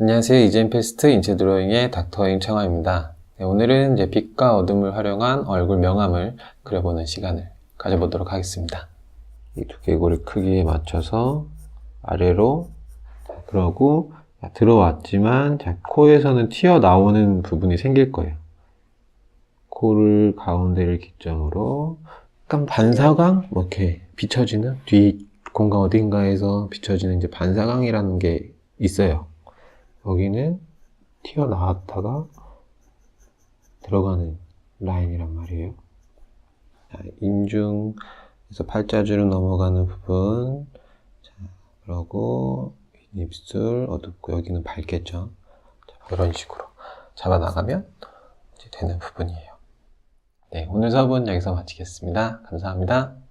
안녕하세요. 이젠페스트 인체 드로잉의 닥터잉 청아입니다. 네, 오늘은 이제 빛과 어둠을 활용한 얼굴 명암을 그려보는 시간을 가져보도록 하겠습니다. 이 두개골의 크기에 맞춰서 아래로 자, 그러고 자, 들어왔지만 자, 코에서는 튀어나오는 부분이 생길 거예요. 코를 가운데를 기점으로 약간 반사광 뭐 이렇게 비춰지는 뒤 공간 어딘가에서 비춰지는 이제 반사광이라는 게 있어요. 여기는 튀어나왔다가 들어가는 라인이란 말이에요. 자, 인중에서 팔자주름 넘어가는 부분, 자, 그러고 입술 어둡고 여기는 밝겠죠. 자, 이런 식으로 잡아 나가면 이제 되는 부분이에요. 네, 오늘 수업은 여기서 마치겠습니다. 감사합니다.